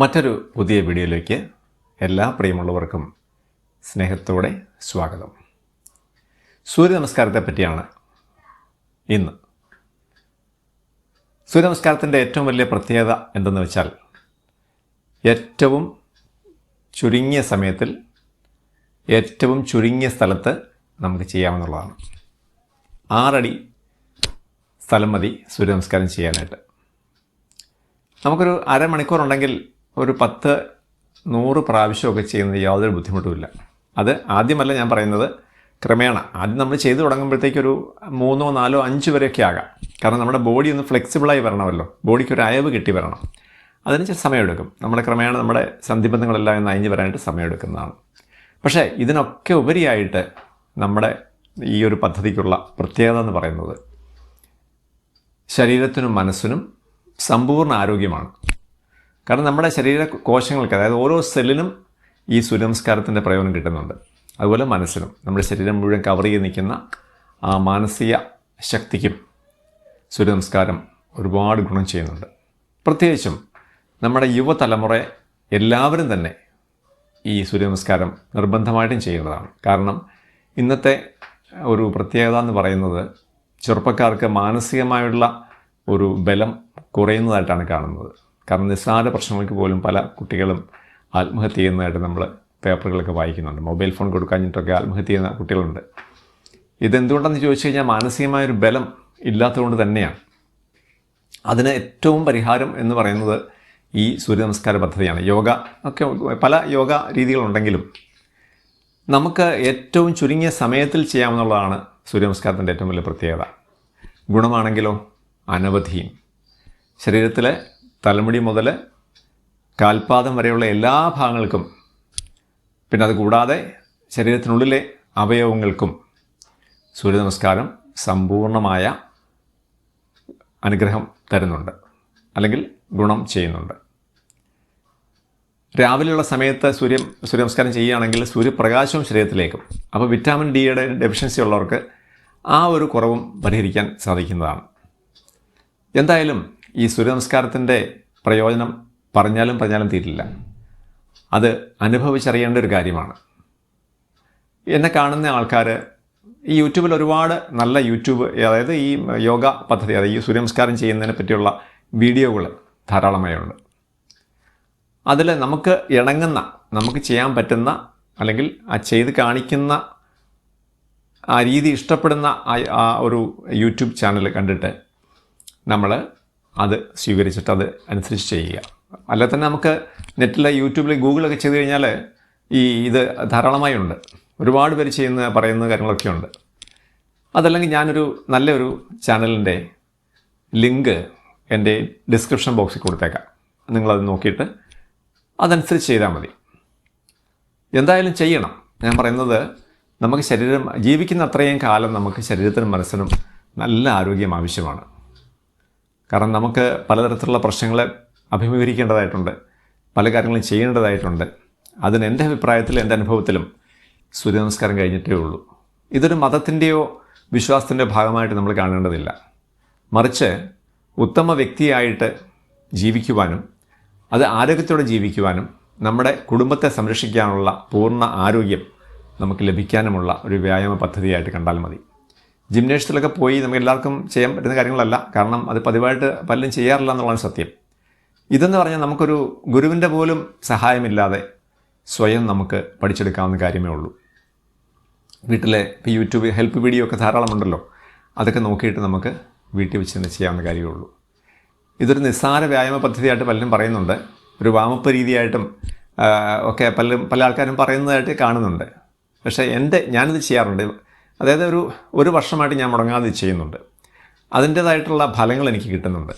മറ്റൊരു പുതിയ വീഡിയോയിലേക്ക് എല്ലാ പ്രിയമുള്ളവർക്കും സ്നേഹത്തോടെ സ്വാഗതം. സൂര്യ നമസ്കാരത്തെ പറ്റിയാണ് ഇന്ന്. സൂര്യ നമസ്കാരത്തിന്റെ ഏറ്റവും വലിയ പ്രത്യേകത എന്തെന്ന് വെച്ചാൽ ഏറ്റവും ചുരുങ്ങിയ സമയത്തിൽ ഏറ്റവും ചുരുങ്ങിയ സ്ഥലത്ത് നമുക്ക് ചെയ്യാമെന്നുള്ളതാണ്. ആറടി സ്ഥലം മതി സൂര്യ നമസ്കാരം ചെയ്യാനായിട്ട്. നമുക്കൊരു അരമണിക്കൂർ ഉണ്ടെങ്കിൽ ഒരു പത്ത് നൂറ് പ്രാവശ്യമൊക്കെ ചെയ്യുന്നത് യാതൊരു ബുദ്ധിമുട്ടുമില്ല. അത് ആദ്യമല്ല ഞാൻ പറയുന്നത്. ക്രമേണ ആദ്യം നമ്മൾ ചെയ്തു തുടങ്ങുമ്പോഴത്തേക്കൊരു മൂന്നോ നാലോ അഞ്ച് വരെയൊക്കെ ആകാം. കാരണം നമ്മുടെ ബോഡി ഒന്ന് ഫ്ലെക്സിബിളായി വരണമല്ലോ. ബോഡിക്ക് ഒരു അയവ് കിട്ടി വരണം. അതിന് ചില സമയമെടുക്കും. നമ്മുടെ ക്രമേണ നമ്മുടെ സന്ധിബന്ധങ്ങളെല്ലാം ഒന്ന് അയഞ്ഞ് വരാനായിട്ട് സമയമെടുക്കുന്നതാണ്. പക്ഷേ ഇതിനൊക്കെ ഉപരിയായിട്ട് നമ്മുടെ ഈ ഒരു പദ്ധതിക്കുള്ള പ്രത്യേകത എന്ന് പറയുന്നത് ശരീരത്തിനും മനസ്സിനും സമ്പൂർണ ആരോഗ്യമാണ്. കാരണം നമ്മുടെ ശരീര കോശങ്ങൾക്ക് അതായത് ഓരോ സെല്ലിനും ഈ സൂര്യനമസ്കാരത്തിന്റെ പ്രയോജനം കിട്ടുന്നുണ്ട്. അതുപോലെ മനസ്സിനും. നമ്മുടെ ശരീരം മുഴുവൻ കവർ ചെയ്ത് നിൽക്കുന്ന ആ മാനസിക ശക്തിക്കും സൂര്യനമസ്കാരം ഒരുപാട് ഗുണം ചെയ്യുന്നുണ്ട്. പ്രത്യേകിച്ചും നമ്മുടെ യുവതലമുറ എല്ലാവരും തന്നെ ഈ സൂര്യനമസ്കാരം നിർബന്ധമായിട്ടും ചെയ്യേണ്ടതാണ് കാരണം ഇന്നത്തെ ഒരു പ്രത്യേകത എന്ന് പറയുന്നത് ചെറുപ്പക്കാർക്ക് മാനസികമായുള്ള ഒരു ബലം കുറയുന്നതായിട്ടാണ് കാണുന്നത്. കാരണം നിസ്സാര പ്രശ്നങ്ങൾക്ക് പോലും പല കുട്ടികളും ആത്മഹത്യ ചെയ്യുന്നതായിട്ട് നമ്മൾ പേപ്പറുകളൊക്കെ വായിക്കുന്നുണ്ട്. മൊബൈൽ ഫോൺ കൊടുക്കാഞ്ഞിട്ടൊക്കെ ആത്മഹത്യ ചെയ്യുന്ന കുട്ടികളുണ്ട്. ഇതെന്തുകൊണ്ടെന്ന് ചോദിച്ചു കഴിഞ്ഞാൽ മാനസികമായൊരു ബലം ഇല്ലാത്തതുകൊണ്ട് തന്നെയാണ്. അതിന് ഏറ്റവും പരിഹാരം എന്ന് പറയുന്നത് ഈ സൂര്യ നമസ്കാര പദ്ധതിയാണ്. യോഗ ഒക്കെ പല യോഗ രീതികളുണ്ടെങ്കിലും നമുക്ക് ഏറ്റവും ചുരുങ്ങിയ സമയത്തിൽ ചെയ്യാമെന്നുള്ളതാണ് സൂര്യ നമസ്കാരത്തിന്റെ ഏറ്റവും വലിയ പ്രത്യേകത. ഗുണമാണെങ്കിലോ? അനവധിയും. ശരീരത്തിലെ തലമുടി മുതൽ കാൽപാദം വരെയുള്ള എല്ലാ ഭാഗങ്ങൾക്കും പിന്നെ അത് കൂടാതെ ശരീരത്തിനുള്ളിലെ അവയവങ്ങൾക്കും സൂര്യ നമസ്കാരം സമ്പൂർണമായ അനുഗ്രഹം തരുന്നുണ്ട് അല്ലെങ്കിൽ ഗുണം ചെയ്യുന്നുണ്ട്. രാവിലെയുള്ള സമയത്ത് സൂര്യ സൂര്യ നമസ്കാരം ചെയ്യുകയാണെങ്കിൽ സൂര്യപ്രകാശവും ശരീരത്തിലേക്കും. അപ്പോൾ വിറ്റാമിൻ ഡിയുടെ ഡെഫിഷ്യൻസി ഉള്ളവർക്ക് ആ ഒരു കുറവും പരിഹരിക്കാൻ സാധിക്കുന്നതാണ്. എന്തായാലും ഈ സൂര്യ നമസ്കാരത്തിന്റെ പ്രയോജനം പറഞ്ഞാലും പറഞ്ഞാലും തീരില്ല. അത് അനുഭവിച്ചറിയേണ്ട ഒരു കാര്യമാണ്. എന്നെ കാണുന്ന ആൾക്കാർ ഈ യൂട്യൂബിൽ ഒരുപാട് നല്ല യൂട്യൂബ് അതായത് ഈ യോഗ പദ്ധതി അതായത് ഈ സൂര്യനമസ്കാരം ചെയ്യുന്നതിനെ പറ്റിയുള്ള വീഡിയോകൾ ധാരാളമായുണ്ട്. അതിൽ നമുക്ക് ഇണങ്ങുന്ന നമുക്ക് ചെയ്യാൻ പറ്റുന്ന അല്ലെങ്കിൽ ആ ചെയ്ത് കാണിക്കുന്ന ആ രീതി ഇഷ്ടപ്പെടുന്ന ആ- ഒരു യൂട്യൂബ് ചാനൽ കണ്ടിട്ട് നമ്മൾ അത് സ്വീകരിച്ചിട്ട് അത് അനുസരിച്ച് ചെയ്യുക. അല്ല തന്നെ നമുക്ക് നെറ്റിൽ യൂട്യൂബിൽ ഗൂഗിളൊക്കെ ചെയ്ത് കഴിഞ്ഞാൽ ഈ ഇത് ധാരാളമായി ഉണ്ട് ഒരുപാട് പേര് ചെയ്യുന്ന പറയുന്ന കാര്യങ്ങളൊക്കെ ഉണ്ട്. അതല്ലെങ്കിൽ ഞാനൊരു നല്ലൊരു ചാനലിന്റെ ലിങ്ക് എന്റെ ഡിസ്ക്രിപ്ഷൻ ബോക്സിൽ കൊടുത്തേക്കാം. നിങ്ങളത് നോക്കിയിട്ട് അതനുസരിച്ച് ചെയ്താൽ മതി. എന്തായാലും ചെയ്യണം. ഞാൻ പറയുന്നത് നമുക്ക് ശരീരം ജീവിക്കുന്ന അത്രയും കാലം നമുക്ക് ശരീരത്തിനും മനസ്സിനും നല്ല ആരോഗ്യം ആവശ്യമാണ്. കാരണം നമുക്ക് പലതരത്തിലുള്ള പ്രശ്നങ്ങളെ അഭിമുഖീകരിക്കേണ്ടതായിട്ടുണ്ട് പല കാര്യങ്ങളും ചെയ്യേണ്ടതായിട്ടുണ്ട്. അതിന് എന്റെ അഭിപ്രായത്തിലും എന്റെ അനുഭവത്തിലും സൂര്യ നമസ്കാരം കഴിഞ്ഞിട്ടേ ഉള്ളൂ. ഇതൊരു മതത്തിന്റെയോ വിശ്വാസത്തിന്റെയോ ഭാഗമായിട്ട് നമ്മൾ കാണേണ്ടതില്ല. മറിച്ച് ഉത്തമ വ്യക്തിയായിട്ട് ജീവിക്കുവാനും അത് ആരോഗ്യത്തോടെ ജീവിക്കുവാനും നമ്മുടെ കുടുംബത്തെ സംരക്ഷിക്കാനുള്ള പൂർണ ആരോഗ്യം നമുക്ക് ലഭിക്കാനുമുള്ള ഒരു വ്യായാമ പദ്ധതിയായിട്ട് കണ്ടാൽ മതി. ജിംനേഷ്യത്തിലൊക്കെ പോയി നമുക്ക് എല്ലാവർക്കും ചെയ്യാൻ പറ്റുന്ന കാര്യങ്ങളല്ല. കാരണം അത് പതിവായിട്ട് പലരും ചെയ്യാറില്ല എന്നുള്ളതാണ് സത്യം. ഇതെന്ന് പറഞ്ഞാൽ നമുക്കൊരു ഗുരുവിന്റെ പോലും സഹായമില്ലാതെ സ്വയം നമുക്ക് പഠിച്ചെടുക്കാവുന്ന കാര്യമേ ഉള്ളൂ. വീട്ടിലെ ഇപ്പോൾ യൂട്യൂബ് ഹെൽപ്പ് വീഡിയോ ഒക്കെ ധാരാളമുണ്ടല്ലോ അതൊക്കെ നോക്കിയിട്ട് നമുക്ക് വീട്ടിൽ വെച്ച് തന്നെ ചെയ്യാവുന്ന കാര്യമേ ഉള്ളൂ. ഇതൊരു നിസ്സാര വ്യായാമ പദ്ധതിയായിട്ട് പലരും പറയുന്നുണ്ട്. ഒരു വാമപ്പ് രീതിയായിട്ടും ഒക്കെ പലരും പല ആൾക്കാരും പറയുന്നതായിട്ട് കാണുന്നുണ്ട്. പക്ഷേ എന്റെ ഞാനിത് ചെയ്യാറുണ്ട്. അതായത് ഒരു ഒരു വർഷമായിട്ട് ഞാൻ മുടങ്ങാതെ ചെയ്യുന്നുണ്ട്. അതിന്റേതായിട്ടുള്ള ഫലങ്ങൾ എനിക്ക് കിട്ടുന്നുണ്ട്.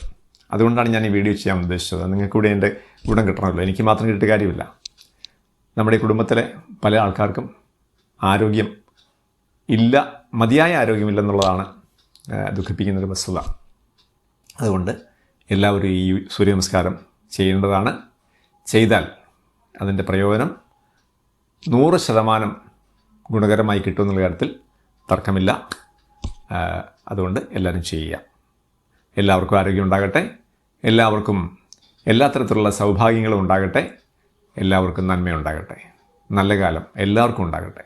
അതുകൊണ്ടാണ് ഞാൻ ഈ വീഡിയോ ചെയ്യാൻ ഉദ്ദേശിച്ചത്. നിങ്ങൾക്ക് കൂടി എന്റെ ഗുണം കിട്ടണമല്ലോ. എനിക്ക് മാത്രം കിട്ടിയ കാര്യമില്ല. നമ്മുടെ കുടുംബത്തിലെ പല ആൾക്കാർക്കും ആരോഗ്യം ഇല്ല മതിയായ ആരോഗ്യമില്ലെന്നുള്ളതാണ് ദുഃഖിപ്പിക്കുന്നൊരു വസ്തുത. അതുകൊണ്ട് എല്ലാവരും ഈ സൂര്യ നമസ്കാരം ചെയ്യേണ്ടതാണ്. ചെയ്താൽ അതിന്റെ പ്രയോജനം നൂറ് ശതമാനം ഗുണകരമായി കിട്ടുമെന്നുള്ള കാര്യത്തിൽ തർക്കമില്ല. അതുകൊണ്ട് എല്ലാവരും ചെയ്യുക. എല്ലാവർക്കും ആരോഗ്യം ഉണ്ടാകട്ടെ. എല്ലാവർക്കും എല്ലാ തരത്തിലുള്ള സൗഭാഗ്യങ്ങളും ഉണ്ടാകട്ടെ. എല്ലാവർക്കും നന്മയുണ്ടാകട്ടെ. നല്ല കാലം എല്ലാവർക്കും ഉണ്ടാകട്ടെ.